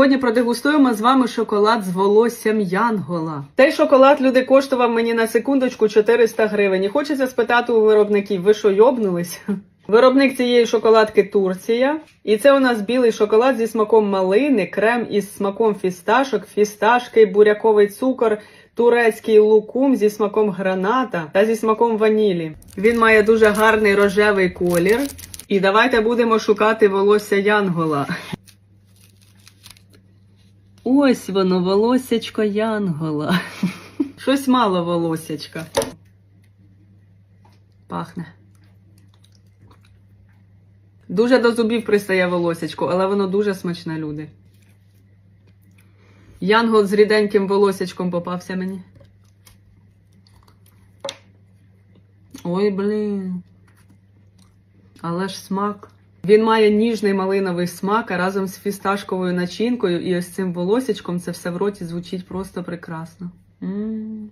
Сьогодні продегустуємо з вами шоколад з волоссям Янгола. Цей шоколад люди коштував мені на секундочку 400 гривень. І хочеться спитати у виробників, ви що йобнулись? Виробник цієї шоколадки Турція. І це у нас білий шоколад зі смаком малини, крем із смаком фісташок, фісташки, буряковий цукор, турецький лукум зі смаком граната та зі смаком ванілі. Він має дуже гарний рожевий колір. І давайте будемо шукати волосся Янгола. Ось воно, волосячко Янгола. Щось мало волосячка. Пахне. Дуже до зубів пристає волосячко, але воно дуже смачне, люди. Янгол з ріденьким волосячком попався мені. Ой, блін. Але ж смак. Він має ніжний малиновий смак, а разом з фісташковою начинкою і ось цим волосічком це все в роті звучить просто прекрасно. м